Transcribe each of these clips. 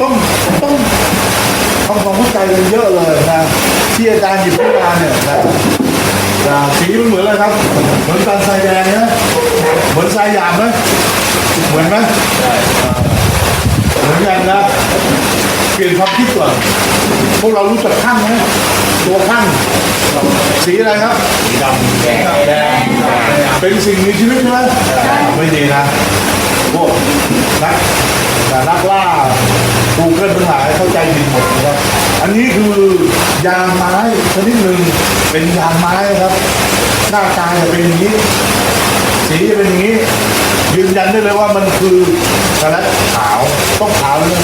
ต้องต้องทำความเข้าใจกันเยอะเลยนะที่อาจารย์หยิบขึ้นมาเนี่ยนะนะสีมันเหมือนอะไรครับ เหมือนการทรายแดงนะเหมือนทรายหยาบไหมเหมือนไหมเหมือนกันนะเปลี่ยนความคิดก่อนพวกเรารู้จักข้างไหมตัวข้างสีอะไรครับสีดำแดงแดงเป็นสิ่งมีชีวิตใช่ไหมไม่ดีนะพวกนักแต่นักล่า กูเกิลทั้งหลายเข้าใจผิดหมดนะครับ อันนี้คือยางไม้ชนิดหนึ่งเป็นยางไม้ครับ หน้าตาจะเป็นอย่างนี้ สีจะเป็นอย่างนี้ ยืนยันได้เลยว่ามันคือสลัดขาวต้องขาวเลย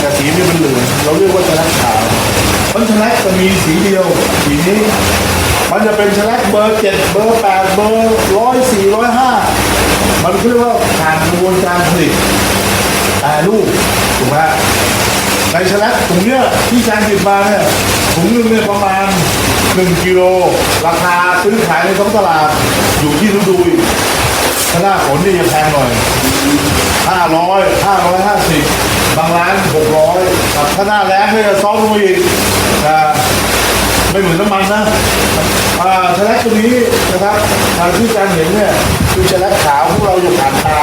แต่สีนี่มันเหลืองเราเรียกว่าสลัดขาวมันสลัดจะมีสีเดียวสีนี้มันจะเป็นสลัดเบอร์เจ็ดเบอร์แปดเบอร์ร้อยสี่ร้อยห้ามันเรียกว่าผ่านกระบวนการผลิต แปรรูปถูกไหมในสลัดถุงเนี้ยที่อาจารย์หยิบมาเนี่ยถุงหนึงเนี่ยประมาณหนึ่งกิโลราคาซื้อขายในท้องตลาดอยู่ที่ฤดูอีกถ้าหน้าฝนนี่จะแพงหน่อยห้าร้อยห้าร้อยห้าสิบบางร้านหกร้อยกับถ้าหน้าแรงเนี่ยจะซ้อมลงมาอีกนะไม่เหมือนน้ำมันนะอ่าชะแลกตัวนี้นะครับทางที่อาจารย์เห็นเนี่ยคือชะแลกขาวพวกเราอยู่ผ่านตา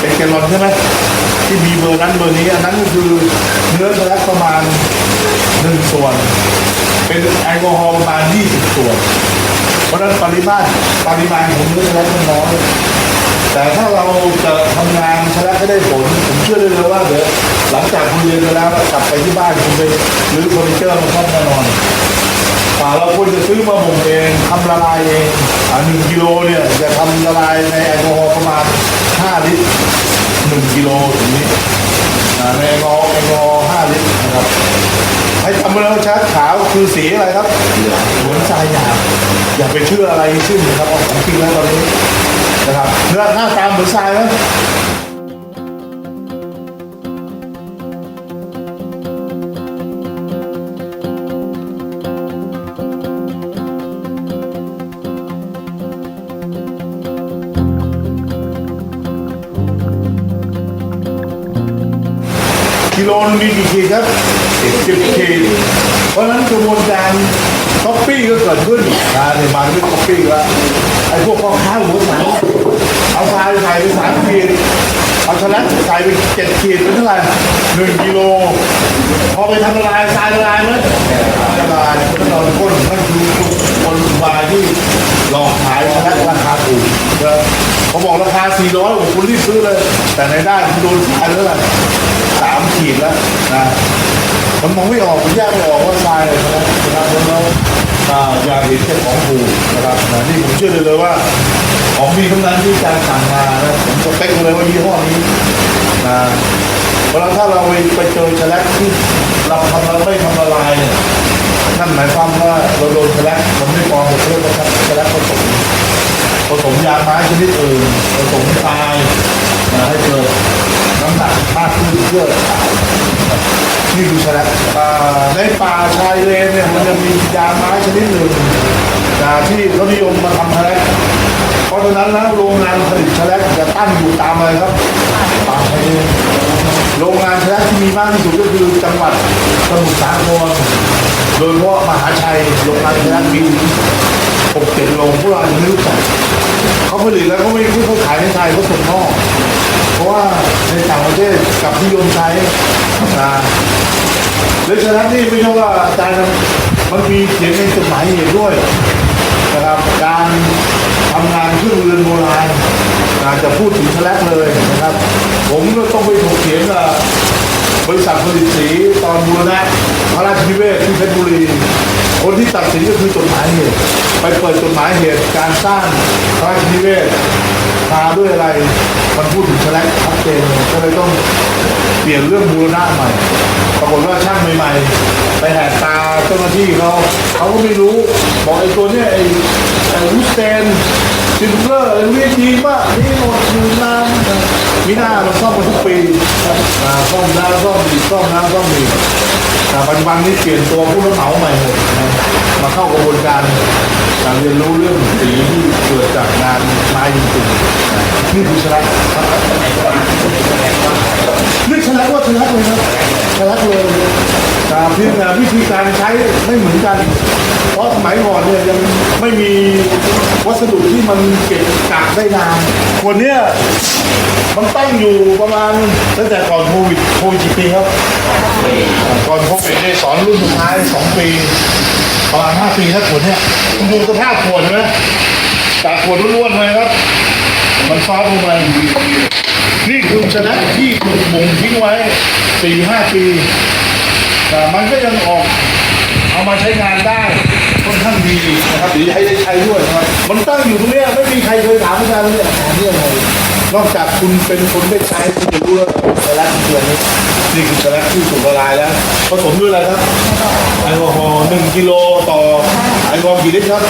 เป็นแกลลอนใช่ไหมที่มีเบอร์นั้นเบอร์นี้อันนั้นก็คือเนื้อชะแลกประมาณหนึ่งส่วน เป็นแอลกอฮอล์ประมาณ20ส่วน เพราะนั้นปริมาตรปริมาณของเนื้อชะแลกมันน้อยแต่ถ้าเราจะทำงานชะแลกให้ได้ผลผมเชื่อได้เลยว่าเดี๋ยวหลังจากคุณเรียนไปแล้วกลับไปที่บ้านคุณไปรื้อเฟอร์นิเจอร์มาซ่อมแน่นอนแต่เราควรจะซื้อมาบ่มเองทำละลายเองอ่าหนึ่งกิโลเนี่ยจะทำละลายในแอลกอฮอล์ประมาณ 5 ลิตรหนึ่งกิโลถึงนี้อ่าในแอลกอฮอล์แอลกอฮอล์5ลิตรนะครับ ให้ทำมาแล้วชัดขาวคือสีอะไรครับเหมือนทรายหยาบอย่าไปเชื่ออะไรซึ่งนะครับเอาของจริงแล้วตอนนี้นะครับเนื้อหน้าตามเหมือนทรายไหม โลนึงมีกี่ขีครับสิบขีดเพราะฉะนั้นกระบวนการท็อปปี้ก็เกิดขึ้นนะในมางที่ท็อปปี้แล้วไอ้พวกพ่อค้าหมูสันเอาทรายใส่ไปสามขีดเอาชนะใส่ไปเจ็ดขีดเป็นเท่าไหร่หนึ่งกิโลพอไปทำละลายทรายละลายไหมละลายมันเราก้นนั่นคือคนวาที่หลอกขายชนะราคาถูกเขาบอกราคา400โอ้โหคุณรีบซื้อเลย แต่ในได้คุณโดนทรายแล้วล่ สามขีดแล้วนะมันมองไม่ออกมันแยกไม่ออกว่าทรายอะไรนะครับนะครับเพราะเราอ่าอยากเห็นแค่ของถูกนะครับนะนี่ผมเชื่อเลยเลยว่า ของดีทั้งนั้นที่อาจารย์สั่งมานะผมสเปคเลยว่ายี่ห้อนี้นะเพราะถ้าเราไปไปเจอแฉลกที่เราทำแล้วไม่ทำละลายเนี่ยนั่นหมายความว่าเราโดนแฉลกผมไม่พอเราเรียกว่าแฉลกผสมผสมยาไม้ชนิดอื่นผสมทรายนะให้เกิด มากขึ้นเยอะนี่คือแฉลกอ่าในป่าชายเลนเนี่ยมันจะมียาไม้ชนิดหนึ่งนะที่เขานิยมมาทำแฉลกเพราะฉะนั้นนะโรงงานผลิตแฉลกจะตั้งอยู่ตามอะไรครับป่าชายเลน โรงงานแฉลกที่มีมากที่สุดก็คือจังหวัดสมุทรสาครโดยเฉพาะมหาชัยโรงงานแฉลกมีหกเจ็ดโรงพวกเรายังไม่รู้จักเขาผลิตแล้วเขาไม่ไม่เขาขายในไทยเขาส่งนอกเพราะว่าในต่างประเทศกับนิยมใช้นะและฉะนั้นนี่ไม่ใช่ว่าอาจารย์มันมีเขียนในจดหมายเหตุด้วยนะครับการ ทำงานเครื่องเรือนโบราณอาจจะพูดถึงแลกเลยนะครับ ผมก็ต้องไปถกเถียงกับบริษัทผลิตสีตอนบูรณะพระราชนิเวศที่เพชรบุรี คนที่ตัดสินก็คือจดหมายเหตุ ไปเปิดจดหมายเหตุการสร้างพระราชนิเวศทาด้วยอะไรมันพูดถึงแฉลกชัดเจนก็เลยต้องเปลี่ยนเรื่องบูรณะใหม่ ปรากฏว่าช่างใหม่ๆ ไปแหกตาเจ้าหน้าที่เขาเขาก็ไม่รู้ บอกไอ้ตัวเนี้ยไอ้ ไอ้วูสเตนซิลเวอร์อะไรเรียกดีมากนี่หมดอยู่นานมีหน้ามันซ่อมมาทุกปีอ่าซ่อมแล้วซ่อมอีกซ่อมแล้วซ่อมอีกแต่ปัจจุบันนี้เปลี่ยนตัวผู้รับเหมาใหม่หมดนะมาเข้ากระบวนการการเรียนรู้เรื่องสีที่เกิดจากงานไม้จริงๆนี่คือชนะนี่ชนะว่าชนะเลยนะชลักเลยแต่เพียงแต่วิธีการใช้ไม่เหมือนกัน เพราะสมัยก่อนเนี่ยยังไม่มี วัสดุที่มันเก็บกักได้นานคนเนี้ยมันตั้งอยู่ประมาณตั้งแต่ก่อนโควิดโควิดกี่ปีครับก่อนโควิดเนี่ยสอนรุ่นสุดท้ายสองปี ประมาณห้าปีถ้าขวดเนี่ยคุณดูสภาพขวดไหมจากขวดล้วนๆเลยครับ มันซอฟต์ลงไปนี่คือชนะที่ถูกบ่งทิ้งไว้สี่ห้าปีแต่มันก็ยังออก เอามาใช้งานได้ค่อนข้างดีนะครับหรือให้ได้ใช้ด้วยนะครับมันตั้งอยู่ตรงเนี้ยไม่มีใครเคยถามอาจารย์เลยเนี่ยหาเนี่ยอะไรนอกจากคุณเป็นคนได้ใช้คุณจะรู้ว่าสาระคืออะไรนี่คือสาระที่ถูกละลายแล้วผสมด้วยอะไรครับแอลกอฮอล์หนึ่งกิโลต่อแอลกอฮอล์กี่ลิตรครับ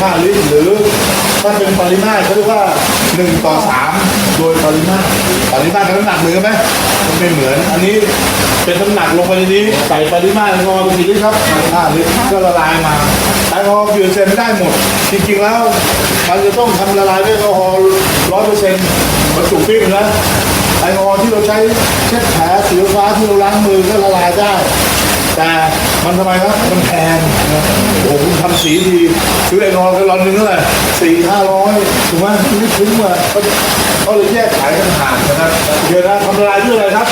ห้าลิตรหรือถ้าเป็นปริมาตรเขาเรียกว่าหนึ่งต่อสาม โดยปริมาตรปริมาตรกับน้ำหนักเหมือนกันไหมมันไม่เหมือน อันนี้เป็นน้ำหนักลงไปในนี้ ใส่ปริมาตรแอลกอฮอล์กี่ลิตรครับห้าลิตรก็ละลายมาแอลกอฮอล์กี่เปอร์เซ็นต์ได้หมด จริงๆแล้วมันจะต้องทำละลายด้วยแอลกอฮอล์ร้อยเปอร์เซ็นต์บรรจุฟิล์มนะแอลกอฮอล์ที่เราใช้เช็ดแผลสีฟ้าที่เราล้างมือก็ละลายได้ แต่ มันทำไมครับ มันแพงนะโอ้โหคุณทำสีดีซื้อไอ้นอนกันรอนนึงเท่าไหร่สี่ห้าร้อยถูกไหมนี่ถึงว่ะเขาเขาเลยแยกขายกันห่างนะครับเดี๋ยวนะทำลายด้วยอะไรครับ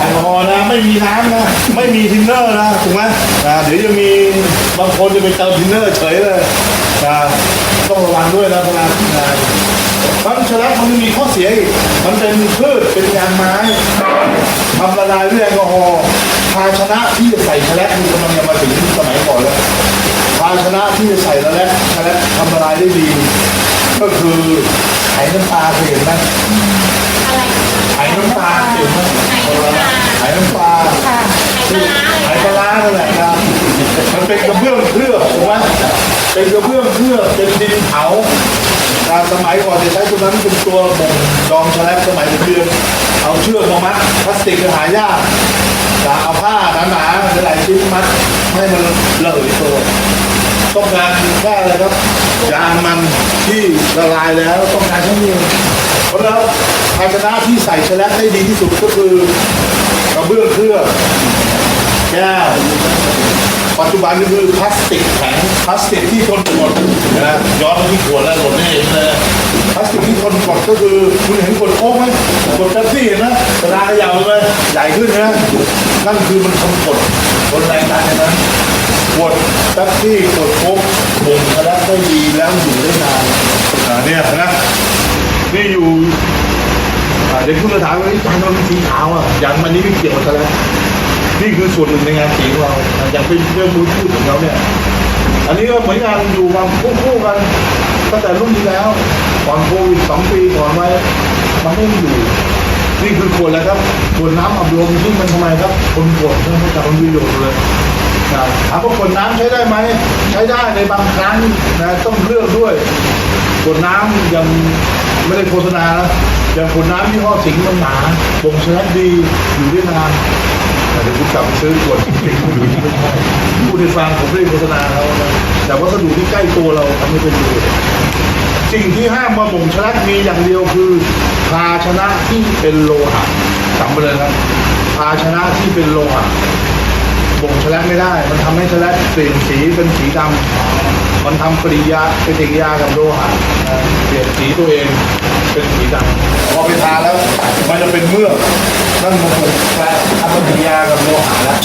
แอลกอฮอล์นะไม่มีน้ำนะไม่มีทินเนอร์นะถูกไหมนะเดี๋ยวจะมีบางคนจะไปเติมทินเนอร์เฉยเลยนะ ต้องระวังด้วยนะเวลาทำงานมันชนะมันมีข้อเสียอีกมันเป็นพืชเป็นยางไม้ทำละลายด้วยแอลกอฮอล์ภาชนะที่จะใส่ชะแลกมันกำลังจะมาถึงสมัยก่อนแล้วภาชนะที่จะใส่ละแลกชะแลกทำละลายได้ดี ก็คือไข่น้ำปลาเคยเห็นไหมอะไรไข่น้ำปลาเคยเห็นไหมไข่น้ำปลาค่ะไข่ปลาร้าเลยไข่ปลาร้านั่นแหละครับ มันเป็นกระเบื้องเคลือบถูกไหมเป็นกระเบื้องเคลือบเป็นดินเผาอ่าสมัยก่อนจะใช้ตัวนั้นเป็นตัวบ่งดองแฉลบสมัยเรียนเอาเชือกมามัดพลาสติกหายากจะเอาผ้าหนาๆหลายชิ้นมัดให้มันเหลยตัวต้องการแค่อะไรครับยางมันที่ละลายแล้วต้องการแค่นี้เพราะแล้วภาชนะที่ใส่แฉลบได้ดีที่สุดก็คือกระเบื้องเคลือบแก้ว ปัจจุบันก็คือพลาสติกแข็งพลาสติกที่ทนกดนะย้อนไปที่ขวดแล้วหล่นไม่เห็นเลยพลาสติกที่ทนกดก็คือคุณเห็นขวดโค้กไหมขวดแป๊บซี่เห็นไหมเวลาเขย่าเลยใหญ่ขึ้นนะนั่นคือมันทนกดทนแรงดันนะขวดแป๊บซี่ขวดโค้กบ่งกระดับได้ดีแล้วอยู่ได้นานอ่าเนี่ยนะนี่อยู่อ่าเด็กคุณจะถามว่าจานมันสีขาวอะอย่างมันนี้ไม่เกี่ยวกับอะไร นี่คือส่วนหนึ่งในงานสีของเราอย่างเป็นเรื่องมือพูดของเราเนี่ย อันนี้ก็เหมือนงานอยู่มาควบคู่กันตั้งแต่รุ่นที่แล้วก่อนโควิดสองปีก่อนไว้มันไม่อยู่นี่คือขวดแล้วครับขวดน้ำอัดลมซึ่งมันทำไมครับ คนขวดมันไม่จับมันมีประโยชน์เลยนะถามว่าขวดน้ำใช้ได้ไหมใช้ได้ในบางครั้งนะต้องเลือกด้วยขวดน้ำยังไม่ได้โฆษณานะอย่างขวดน้ำที่ห้อสิงห์มันหนาบ่งชนะดีอยู่ได้นาน เดี๋ยวคุณกลับซื้อขวดสิงห์อยู่ที่ไม่ใช่ผู้ที่ฟังผมไม่ได้โฆษณาเขานะแต่วัสดุที่ใกล้ตัวเราทำให้เป็นประโยชน์สิ่งที่ห้ามมาบ่งชนะมีอย่างเดียวคือ ภาชนะที่เป็นโลหะจำไปเลยครับ ภาชนะที่เป็นโลหะบ่งแฉลบไม่ได้ มันทำให้แฉลบเปลี่ยนสีเป็นสีดำมันทำปฏิกิริยาปฏิกิริยากับโลหะเปลี่ยนสีตัวเองเป็นสีดำพอไปทาแล้วมันจะเป็นเมือกนั่นมันเป็นการทำปฏิกิริยากับโลหะแล้ว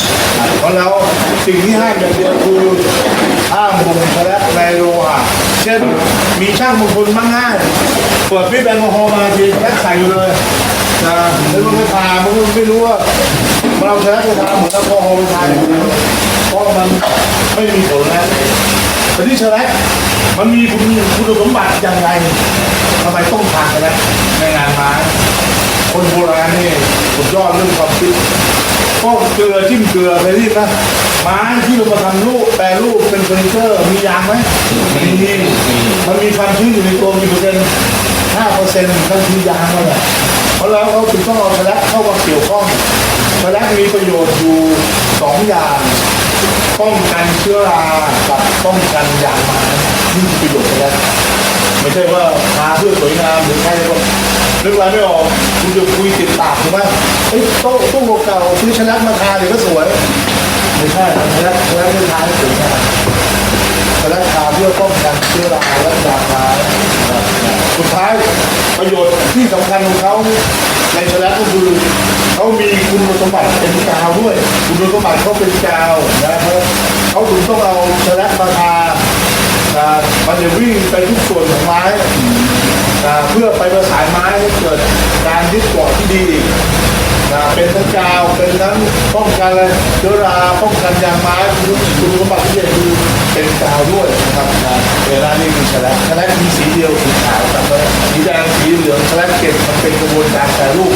เราะแล้วสิ่งที่ห้ามอย่างเดียวคือห้ามบ่งแฉลบในโลหะเช่นมีช่างบางคนมั่งง่ายเปิดปิดแอลกอฮอล์มาทีแค่ใส่อยู่เลยนะแล้วมันไม่ทามันไม่รู้ว่าเราใช้ไปทำเหมือนแอลกอฮอล์ไปทานอย่าเพราะมันไม่มีผลแล้วแต่ที่เชลล์มันมีคุณคุณสมบัติอย่างไรทำไมต้องทานกันแล้วในงานม้คนโบราณนี่สุดยอดเรื่องความคิด ก็เกลือจิ้มเกลือไปรีบนะไม้ที่เรามาทำรูปแปรรูปเป็นเฟอร์นิเจอร์มียางไหมมีมันมีความชื้นอยู่ในตัวกี่เปอร์เซ็นต์ห้าเปอร์เซ็นต์นั่นคือยางนั่นแหละเพราะแล้วเขาถึงต้องเอาแฉลบเข้ามาเกี่ยวข้องแฉลบมีประโยชน์อยู่สองอย่างป้องกันเชื้อรากับป้องกันยางไม้นี่คือประโยชน์แฉลบไม่ใช่ว่าทาเพื่อสวยงามหรือใช่ว่า นึกอะไรไม่ออกคุณจะคุยติดปากถูกไหมเอ้ยโต๊ะโต๊ะเก่าซื้อชนะมาทาเดี๋ยวก็สวย ไม่ใช่ชนะชนะไม่ทาไม่สวยงามชนะทาเพื่อป้องกันเชื้อราและดาบร้ายสุดท้ายประโยชน์ที่สำคัญของเขาในชนะก็คือเขามีคุณสมบัติเป็นกาวด้วย คุณสมบัติเขาเป็นกาวนะครับเขาถึงต้องเอาชนะมาทาอ่ามันจะวิ่งไปทุกส่วนของไม้ เพื่อไปประสานไม้ให้เกิดการยึดเกาะที่ดีนะเป็นทั้งกาวเป็นทั้งป้องกันอะไรเชื้อราป้องกันยางไม้คุณคุณสมบัติที่เด่นคือเป็นกาวด้วยนะครับนะเวลานี้มีแฉลบแฉลบมีสีเดียวสีขาวกับสีแดงสีเหลืองแฉลบเก็บมันเป็นกระบวนการแปรรูป